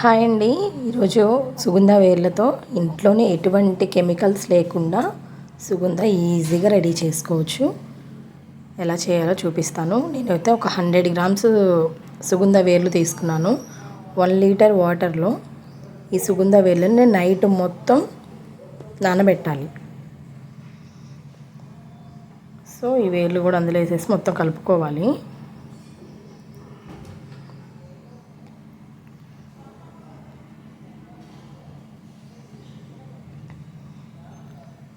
Hi అండి. ఈరోజు సుగంధ వేర్లతో ఇంట్లోనే ఎటువంటి కెమికల్స్ లేకుండా సుగంధ ఈజీగా రెడీ చేసుకోవచ్చు. ఎలా చేయాలో చూపిస్తాను. నేనైతే ఒక హండ్రెడ్ గ్రామ్స్ సుగంధ వేర్లు తీసుకున్నాను. వన్ లీటర్ వాటర్లో ఈ సుగంధ వేర్లను నేను నైట్ మొత్తం నానబెట్టాలి. సో ఈ వేర్లు కూడా అందులో వేసేసి మొత్తం కలుపుకోవాలి.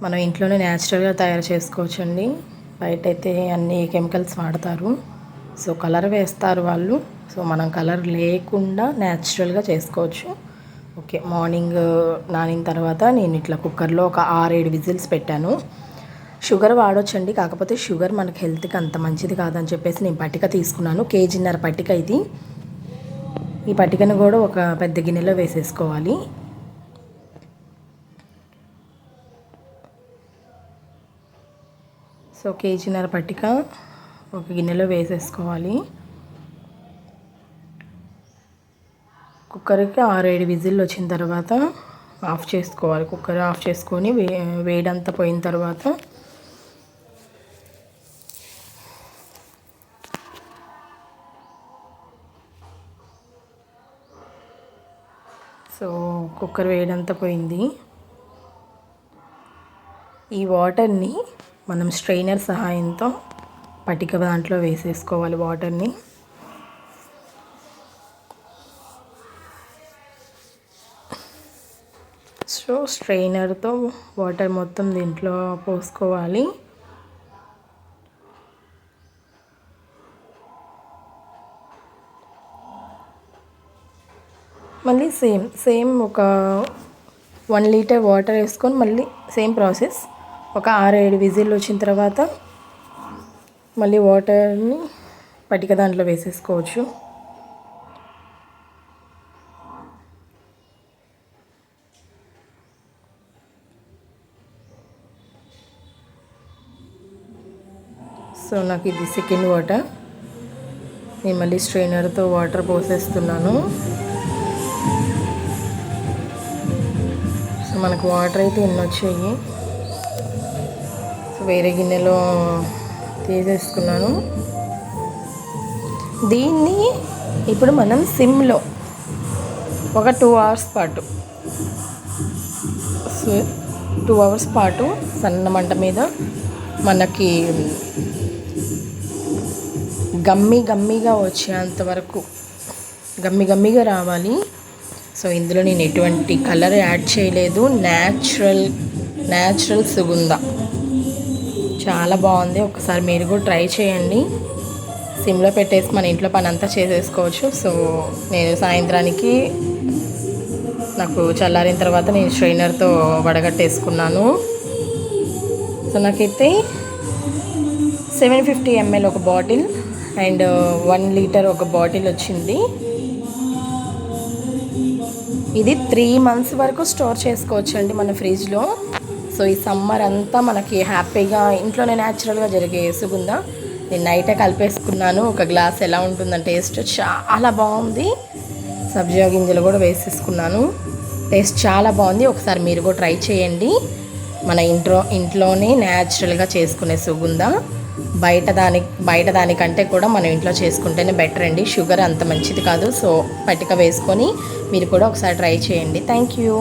మనం ఇంట్లోనే న్యాచురల్గా తయారు చేసుకోవచ్చండి. బయట అయితే అన్ని కెమికల్స్ వాడతారు. సో కలర్ వేస్తారు వాళ్ళు. సో మనం కలర్ లేకుండా న్యాచురల్గా చేసుకోవచ్చు. ఓకే మార్నింగ్ uh, నానిన తర్వాత నేను ఇట్లా కుక్కర్లో ఒక ఆరేడు విజిల్స్ పెట్టాను. షుగర్ వాడొచ్చండి. కాకపోతే షుగర్ మనకి హెల్త్కి అంత మంచిది కాదని చెప్పేసి నేను పట్టిక తీసుకున్నాను. కేజీన్నర పట్టిక ఇది. ఈ పట్టికను కూడా ఒక పెద్ద గిన్నెలో వేసేసుకోవాలి. సో కేజీన్నర పట్టిక ఒక గిన్నెలో వేసేసుకోవాలి. కుక్కర్కి ఆరు ఏడు విజిల్ వచ్చిన తర్వాత ఆఫ్ చేసుకోవాలి. కుక్కర్ ఆఫ్ చేసుకొని వే వేడంతా పోయిన తర్వాత సో కుక్కర్ వేడంతా పోయింది. ఈ వాటర్ని మనం స్ట్రైనర్ సహాయంతో పటిక దాంట్లో వేసేసుకోవాలి వాటర్ని. సో స్ట్రైనర్తో వాటర్ మొత్తం దీంట్లో పోసుకోవాలి. మళ్ళీ సేమ్ సేమ్ ఒక వన్ లీటర్ వాటర్ వేసుకొని మళ్ళీ సేమ్ ప్రాసెస్. ఒక ఆరు ఏడు విజిల్ వచ్చిన తర్వాత మళ్ళీ వాటర్ని పటిక దాంట్లో వేసేసుకోవచ్చు. సో నాకు ఇది సెకండ్ వాటర్ నేను మళ్ళీ స్ట్రైనర్తో వాటర్ పోసేస్తున్నాను. సో మనకు వాటర్ అయితే ఎన్ని వచ్చాయి వేరే గిన్నెలో తీసేసుకున్నాను. దీన్ని ఇప్పుడు మనం సిమ్లో ఒక టూ అవర్స్ పాటు టూ అవర్స్ పాటు సన్న మంట మీద మనకి గమ్మి గమ్మిగా వచ్చేంత వరకు గమ్మి గమ్మిగా రావాలి. సో ఇందులో నేను ఎటువంటి కలర్ యాడ్ చేయలేదు. న్యాచురల్ న్యాచురల్ సుగుందా చాలా బాగుంది. ఒకసారి మీరు కూడా ట్రై చేయండి. సిమ్లో పెట్టేసి మన ఇంట్లో పని అంతా చేసేసుకోవచ్చు. సో నేను సాయంత్రానికి నాకు చల్లారిన తర్వాత నేను స్ట్రైనర్తో వడగట్టేసుకున్నాను. సో నాకైతే సెవెన్ ఫిఫ్టీ ఎంఎల్ ఒక బాటిల్ అండ్ వన్ లీటర్ ఒక బాటిల్ వచ్చింది. ఇది త్రీ మంత్స్ వరకు స్టోర్ చేసుకోవచ్చు అండి మన ఫ్రిడ్జ్లో. సో ఈ సమ్మర్ అంతా మనకి హ్యాపీగా ఇంట్లోనే న్యాచురల్గా జరిగే సుగుందా నేను నైటే కలిపేసుకున్నాను. ఒక గ్లాస్ ఎలా ఉంటుందని టేస్ట్ చాలా బాగుంది. సబ్జా గింజలు కూడా వేసేసుకున్నాను. టేస్ట్ చాలా బాగుంది. ఒకసారి మీరు కూడా ట్రై చేయండి. మన ఇంట్లో ఇంట్లోనే న్యాచురల్గా చేసుకునే సుగుంద? బయట దాని బయట దానికంటే కూడా మనం ఇంట్లో చేసుకుంటేనే బెటర్ అండి. షుగర్ అంత మంచిది కాదు. సో పట్టిక వేసుకొని మీరు కూడా ఒకసారి ట్రై చేయండి. Thank you